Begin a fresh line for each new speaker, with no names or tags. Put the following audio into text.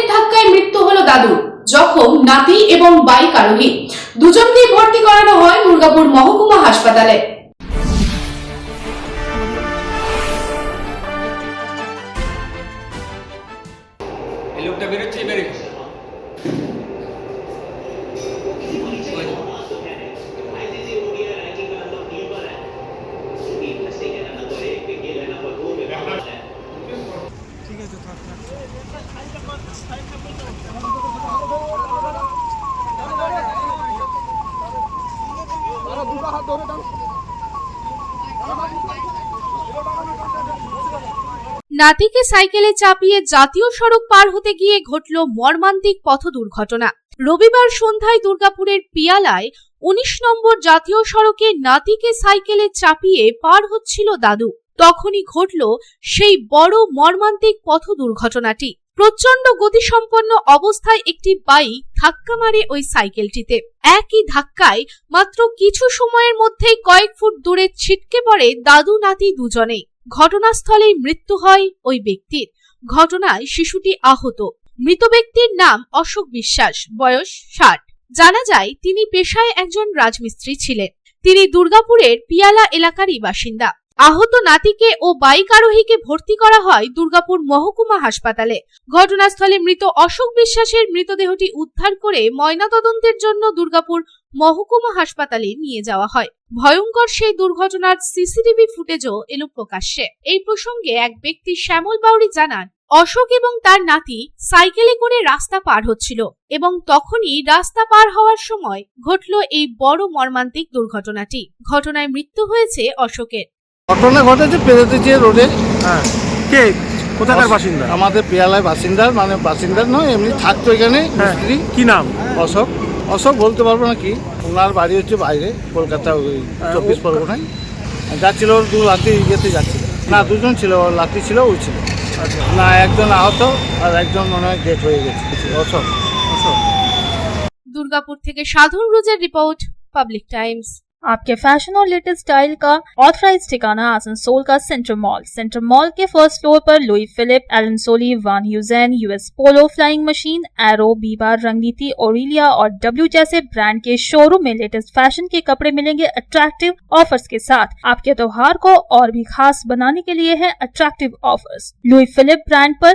সাইকেলের ধাক্কায় মৃত্যু হলো দাদুর জখম, নাতি এবং বাইক আরোহী। দুজনকেই ভর্তি করানো হয় দুর্গাপুর মহকুমা হাসপাতালে।
লোকটা বেরোচ্ছে বেরোচ্ছে।
নাতিকে সাইকেলে চাপিয়ে জাতীয় সড়ক পার হতে গিয়ে ঘটল মর্মান্তিক পথ দুর্ঘটনা। রবিবার সন্ধ্যায় দুর্গাপুরের পিয়ালায় উনিশ নম্বর জাতীয় সড়কে নাতিকে সাইকেলে চাপিয়ে পার হচ্ছিল দাদু। তখনই ঘটল সেই বড় মর্মান্তিক পথ দুর্ঘটনাটি। প্রচণ্ড গতিসম্পন্ন অবস্থায় একটি বাইক ধাক্কা মারে ওই সাইকেলটিতে। একই ধাক্কায় মাত্র কিছু সময়ের মধ্যেই কয়েক ফুট দূরে ছিটকে পড়ে দাদু নাতি দুজনেই ঘটনাস্থলেই মৃত্যু হয় ওই ব্যক্তির। ঘটনায় শিশুটি আহত। মৃত ব্যক্তির নাম অশোক বিশ্বাস, বয়স ষাট। জানা যায়, তিনি পেশায় একজন রাজমিস্ত্রি ছিলেন। তিনি দুর্গাপুরের পিয়ালা এলাকারই বাসিন্দা। আহত নাতিকে ও বাইক আরোহীকে ভর্তি করা হয় দুর্গাপুর মহকুমা হাসপাতালে। ঘটনাস্থলে মৃত অশোক বিশ্বাসের মৃতদেহটি উদ্ধার করে ময়নাতদন্তের জন্য দুর্গাপুর মহকুমা হাসপাতালে নিয়ে যাওয়া হয়। ভয়ঙ্কর সেই দুর্ঘটনার সিসিটিভি ফুটেজও এলো প্রকাশ্যে। এই প্রসঙ্গে এক ব্যক্তি শ্যামল বাউরি জানান, অশোক এবং তার নাতি সাইকেলে করে রাস্তা পার হচ্ছিল এবং তখনই রাস্তা পার হওয়ার সময় ঘটল এই বড় মর্মান্তিক দুর্ঘটনাটি। ঘটনায় মৃত্যু হয়েছে অশোকের।
ঘটনা ঘটেছে পেরেতে যে রোডে।
হ্যাঁ। কে? কোথাকার বাসিন্দা?
আমাদের পেয়ালায় বাসিন্দার মানে বাসিন্দার নয় এমনি থাকতো এখানে
হ্যাঁ।
মিস্ত্রি।
কি নাম?
অশোক। অশোক বলতে পারব না কি। ওনার বাড়ি হচ্ছে বাইরে কলকাতা ওই চব্বিশ পরগনায়। যাচ্ছিল ওর দু লাতি ইয়েতে যাচ্ছিল। না দুজন ছিল ওর লাতি ছিল ওই ছিল।
আচ্ছা।
না একজন আহত আর একজন মনে হয় ডেট হয়ে গেছে। অশোক। অশোক।
দুর্গাপুর থেকে সাধন রোজের রিপোর্ট পাবলিক টাইমস।
आपके फ़ैशन और लेटेस्ट स्टाइल का ऑथराइज ठिकाना आसनसोल का सेंटर मॉल सेंटर मॉल के फ़र्स्ट फ्लोर पर Louis Philippe Allen Solly Van Heusen US Polo flying machine Arrow Biba Rangriti Aurelia और डब्ल्यू जैसे ब्रांड के शोरूम में लेटेस्ट फ़ैशन के कपड़े मिलेंगे अट्रैक्टिव ऑफर्स के साथ। आपके त्योहार को और भी खास बनाने के लिए है attractive offers Louis Philippe brand पर